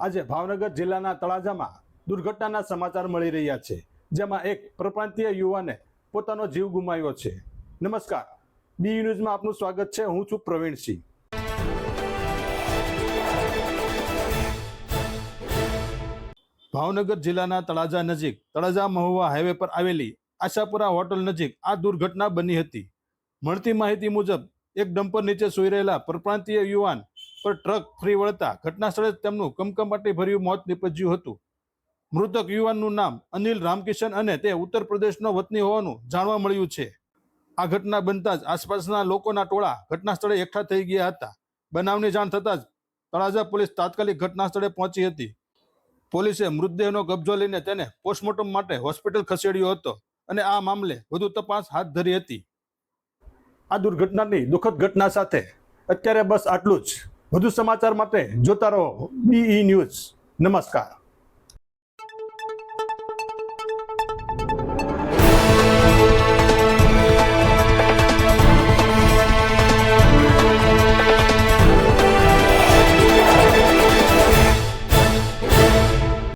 આજે ભાવનગર જિલ્લાના તળાજામાં દુર્ઘટનાના સમાચાર મળી રહ્યા છે. જેમાં એક પ્રપ્રાંતીય યુવાને પોતાનો જીવ ગુમાવ્યો છે. નમસ્કાર. બી ન્યૂઝમાં આપનું સ્વાગત છે. હું છું પ્રવીણસિંહ ભાવનગર જિલ્લાના તળાજા નજીક, તળાજા મહુવા હાઈવે પર આવેલી આશાપુરા હોટલ નજીક આ દુર્ઘટના બની હતી. મળતી માહિતી મુજબ, એક ડમ્પર નીચે સૂઈ રહેલા પરપ્રાંતીય યુવાન પર ટ્રક ફ્રી વળતા ઘટના સ્થળે તેમનું કમકમાટી ભર્યું મોત નીપજ્યું હતું. મૃતક યુવાનનું નામ અનિલ રામકિશન અને તે ઉત્તર પ્રદેશનો વતની હોવાનું જાણવા મળ્યું છે. આ ઘટના બનતા જ આસપાસના લોકોના ટોળા ઘટના સ્થળે એકઠા થઈ ગયા હતા. બનાવની જાણ થતાં જ તળાજા પોલીસ તાત્કાલિક ઘટના સ્થળે પહોંચી હતી. પોલીસે મૃતદેહનો કબજો લઈને તેને પોસ્ટમોર્ટમ માટે હોસ્પિટલ ખસેડ્યો હતો અને આ મામલે વધુ તપાસ હાથ ધરી હતી. આ દુર્ઘટનાની દુઃખદ ઘટના સાથે અત્યારે બસ આટલું જ. વધુ સમાચાર માટે જોતા રહો બીઈ ન્યૂઝ નમસ્કાર.